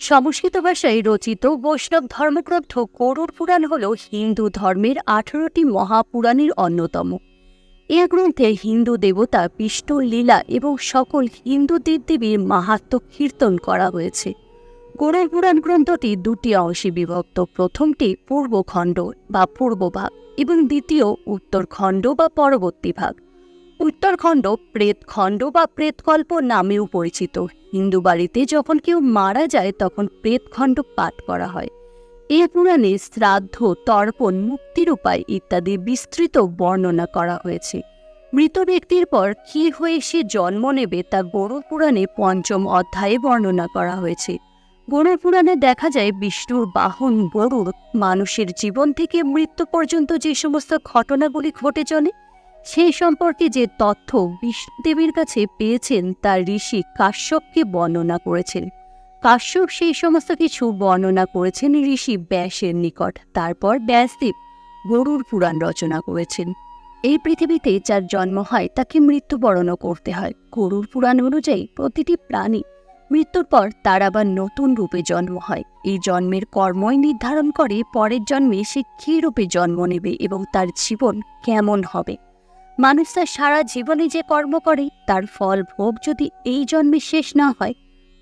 সংস্কৃত ভাষায় রচিত বৈষ্ণব ধর্মগ্রন্থ গরুড় পুরাণ হল হিন্দু ধর্মের আঠারোটি মহাপুরাণের অন্যতম। এ গ্রন্থে হিন্দু দেবতা বিষ্ণুর লীলা এবং সকল হিন্দু দেবদেবীর মাহাত্ম্য কীর্তন করা হয়েছে। গরুড় পুরাণ গ্রন্থটি দুটি অংশে বিভক্ত। প্রথমটি পূর্বখণ্ড বা পূর্বভাগ এবং দ্বিতীয় উত্তরখণ্ড বা পরবর্তী ভাগ। উত্তরখণ্ড প্রেতখণ্ড বা প্রেতকল্প নামেও পরিচিত। হিন্দু বাড়িতে যখন কেউ মারা যায়, তখন প্রেতখণ্ড পাঠ করা হয়। এ পুরাণে শ্রাদ্ধ, তর্পণ মুক্তির উপায় ইত্যাদি বিস্তৃত বর্ণনা করা হয়েছে। মৃত ব্যক্তির পর কী হয়ে সে জন্ম নেবে, তা গরুড় পুরাণে পঞ্চম অধ্যায়ে বর্ণনা করা হয়েছে। গরুড় পুরাণে দেখা যায়, বিষ্ণুর বাহন গরুড় মানুষের জীবন থেকে মৃত্যু পর্যন্ত যে সমস্ত ঘটনাগুলি ঘটে চলে সেই সম্পর্কে যে তথ্য বিষ্ণুদেবীর কাছে পেয়েছেন, তা ঋষি কাশ্যপকে বর্ণনা করেছেন। কাশ্যপ সেই সমস্ত কিছু বর্ণনা করেছেন ঋষি ব্যাসের নিকট। তারপর ব্যাসদেব গরুর পুরাণ রচনা করেছেন। এই পৃথিবীতে যার জন্ম হয়, তাকে মৃত্যুবরণও করতে হয়। গরুর পুরাণ অনুযায়ী প্রতিটি প্রাণী মৃত্যুর পর তার আবার নতুন রূপে জন্ম হয়। এই জন্মের কর্মই নির্ধারণ করে পরের জন্মে সে কী রূপে জন্ম নেবে এবং তার জীবন কেমন হবে। মানুষ তার সারা জীবনে যে কর্ম করে, তার ফল ভোগ যদি এই জন্মে শেষ না হয়,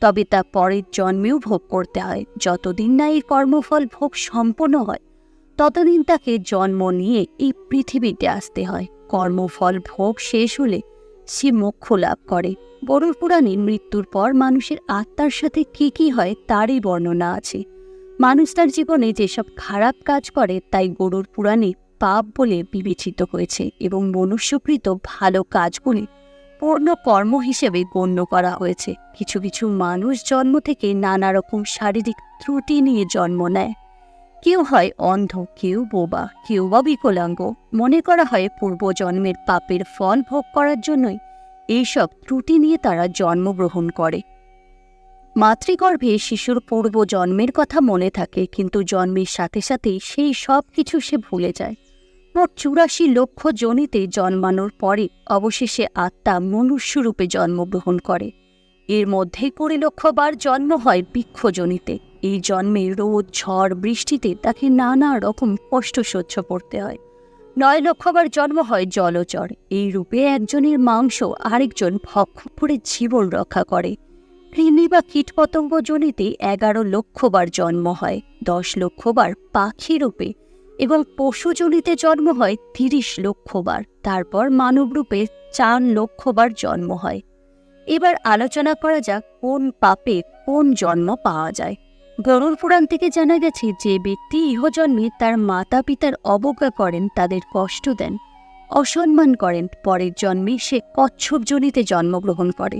তবে তা পরের জন্মেও ভোগ করতে হয়। যতদিন না এই কর্মফল ভোগ সম্পন্ন হয়, ততদিন তাকে জন্ম নিয়ে এই পৃথিবীতে আসতে হয়। কর্মফল ভোগ শেষ হলে সে মোক্ষ লাভ করে। গরুর পুরাণে মৃত্যুর পর মানুষের আত্মার সাথে কি কি হয়, তারই বর্ণনা আছে। মানুষ তার জীবনে যেসব খারাপ কাজ করে, তাই গরুর পুরাণে পাপ বলে বিবেচিত হয়েছে এবং মনুষ্যকৃত ভালো কাজগুলি পূর্ণ কর্ম হিসেবে গণ্য করা হয়েছে। কিছু কিছু মানুষ জন্ম থেকে নানা রকম শারীরিক ত্রুটি নিয়ে জন্ম নেয়। কেউ হয় অন্ধ, কেউ বোবা, কেউ বা বিকলাঙ্গ। মনে করা হয় পূর্বজন্মের পাপের ফল ভোগ করার জন্যই এইসব ত্রুটি নিয়ে তারা জন্মগ্রহণ করে। মাতৃগর্ভে শিশুর পূর্ব জন্মের কথা মনে থাকে, কিন্তু জন্মের সাথে সাথেই সেই সব কিছু সে ভুলে যায়। মোট চুরাশি লক্ষ জনিতে জন্মানোর পরে অবশেষে আত্মা মনুষ্যরূপে জন্মগ্রহণ করে। এর মধ্যে কুড়ি লক্ষবার জন্ম হয় বৃক্ষজনিতে। এই জন্মে রোদ, ঝড়, বৃষ্টিতে তাকে নানা রকম কষ্ট সহ্য করতে হয়। নয় লক্ষবার জন্ম হয় জলচর। এই রূপে একজনের মাংস আরেকজন ভক্ষ করে জীবন রক্ষা করে। কৃমি বা কীটপতঙ্গ জনিতে এগারো লক্ষবার জন্ম হয়, দশ লক্ষবার পাখি রূপে এবং পশুজনিতে জন্ম হয় তিরিশ লক্ষবার, তারপর মানবরূপে চার লক্ষবার জন্ম হয়। এবার আলোচনা করা যাক কোন পাপে কোন জন্ম পাওয়া যায়। গরুর পুরাণ থেকে জানা গেছে যে ব্যক্তি ইহজন্মে তার মাতা পিতার অবজ্ঞা করেন, তাদের কষ্ট দেন, অসম্মান করেন, পরের জন্মে সে কচ্ছপ জনিতে জন্মগ্রহণ করে।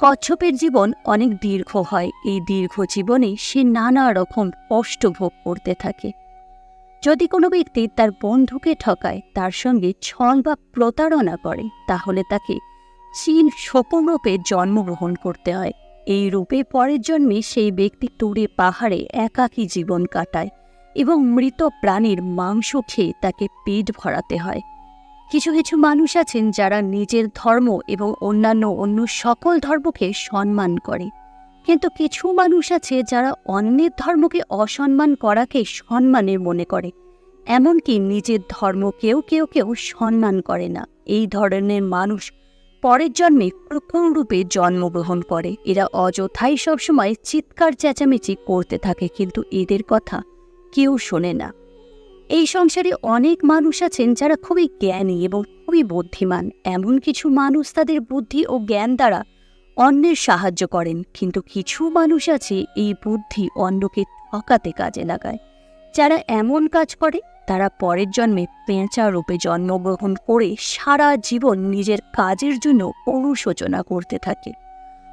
কচ্ছপের জীবন অনেক দীর্ঘ হয়, এই দীর্ঘ জীবনে সে নানা রকম কষ্ট ভোগ করতে থাকে। যদি কোনো ব্যক্তি তার বন্ধুকে ঠকায়, তার সঙ্গে ছল বা প্রতারণা করে, তাহলে তাকে চীন রূপে জন্মগ্রহণ করতে হয়। এই রূপে পরের জন্মে সেই ব্যক্তি তুড়ে পাহাড়ে একাকী জীবন কাটায় এবং মৃত প্রাণীর মাংস খেয়ে তাকে পেট ভরাতে হয়। কিছু কিছু মানুষ আছেন যারা নিজের ধর্ম এবং অন্যান্য অন্য সকল ধর্মকে সম্মান করে। কিন্তু কিছু মানুষ আছে যারা অন্যের ধর্মকে অসম্মান করাকে সম্মানের মনে করে। এমনকি নিজের ধর্মকেও কেউ কেউ সম্মান করে না। এই ধরনের মানুষ পরের জন্মে রূপে জন্মগ্রহণ করে। এরা অযথাই সবসময় চিৎকার, চেঁচামেচি করতে থাকে, কিন্তু এদের কথা কেউ শোনে না। এই সংসারে অনেক মানুষ আছেন যারা খুবই জ্ঞানী এবং খুবই বুদ্ধিমান। এমন কিছু মানুষ তাদের বুদ্ধি ও জ্ঞান দ্বারা অন্যের সাহায্য করেন, কিন্তু কিছু মানুষ আছে এই বুদ্ধি অন্যকে ঠকাতে কাজে লাগায়। যারা এমন কাজ করে, তারা পরের জন্মে পেঁচা রূপে জন্মগ্রহণ করে সারা জীবন নিজের কাজের জন্য অনুশোচনা করতে থাকে।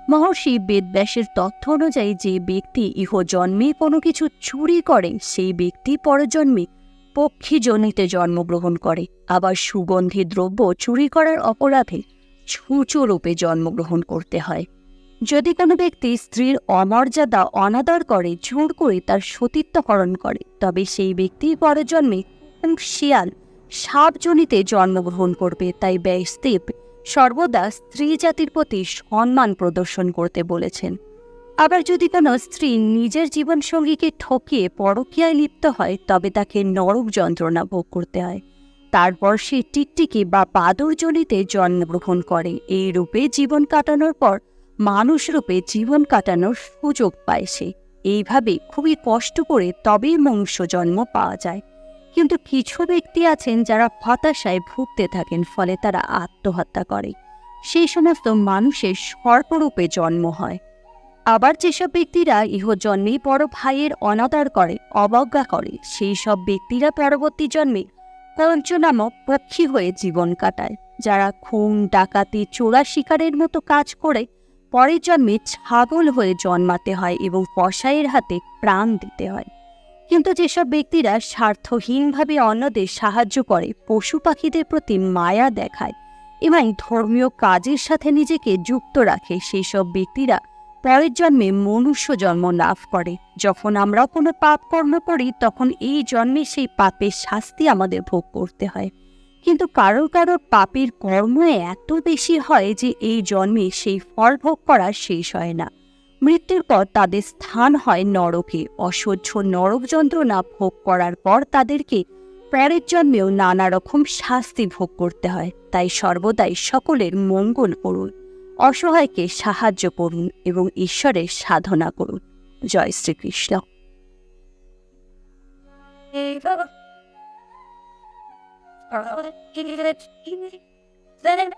মহর্ষি বেদব্যাসের তথ্য অনুযায়ী যে ব্যক্তি ইহ জন্মে কোনো কিছু চুরি করে, সেই ব্যক্তি পরজন্মে পক্ষী জনিতে জন্মগ্রহণ করে। আবার সুগন্ধি দ্রব্য চুরি করার অপরাধে রূপে জন্মগ্রহণ করতে হয়। যদি কোনো ব্যক্তি স্ত্রীর অমর্যাদা অনাদর করে, জোর করে তার সতীত্বকরণ করে, তবে সেই ব্যক্তি পরজন্মে শিয়াল সাপজনিতে জন্মগ্রহণ করবে, তাই ব্যাসদেব সর্বদা স্ত্রী জাতির প্রতি সম্মান প্রদর্শন করতে বলেছেন। আবার যদি কোনো স্ত্রী নিজের জীবনসঙ্গীকে ঠকিয়ে পরকীয়ায় লিপ্ত হয়, তবে তাকে নরক যন্ত্রণা ভোগ করতে হয়। তারপর সে টিকটিকি বা বাদরজনিতে জন্মগ্রহণ করে। এই রূপে জীবন কাটানোর পর মানুষ রূপে জীবন কাটানোর সুযোগ পায় সে। এইভাবে খুবই কষ্ট করে তবেই মনুষ্য জন্ম পাওয়া যায়। কিন্তু কিছু ব্যক্তি আছেন যারা হতাশায় ভুগতে থাকেন, ফলে তারা আত্মহত্যা করে। সেই সমস্ত মানুষের সর্পরূপে জন্ম হয়। আবার যেসব ব্যক্তিরা ইহজন্মেই বড় ভাইয়ের অনাদার করে, অবজ্ঞা করে, সেই সব ব্যক্তিরা পরবর্তী জন্মে পঞ্চ নামক পক্ষী হয়ে জীবন কাটায়। যারা খুন, ডাকাতি, চোরা শিকারের মতো কাজ করে পরের জন্মে ছাগল হয়ে জন্মাতে হয় এবং কসাইয়ের হাতে প্রাণ দিতে হয়। কিন্তু যেসব ব্যক্তিরা স্বার্থহীনভাবে অন্যদের সাহায্য করে, পশু পাখিদের প্রতি মায়া দেখায় এবং ধর্মীয় কাজের সাথে নিজেকে যুক্ত রাখে সেই সব ব্যক্তিরা পরের জন্মে মনুষ্য জন্ম লাভ করে। যখন আমরা কোনো পাপ কর্ম করি, তখন এই জন্মে সেই পাপের শাস্তি আমাদের ভোগ করতে হয়। কিন্তু কারও কারও পাপের কর্ম এত বেশি হয় যে এই জন্মে সেই ফল ভোগ করা শেষ হয় না। মৃত্যুর পর তাদের স্থান হয় নরকে। অসহ্য নরক যন্ত্রণা ভোগ করার পর তাদেরকে পরের জন্মেও নানা রকম শাস্তি ভোগ করতে হয়। তাই সর্বদাই সকলের মঙ্গল করুন। অসহায়কে সাহায্য করুন এবং ঈশ্বরের সাধনা করুন। জয় শ্রীকৃষ্ণ। Then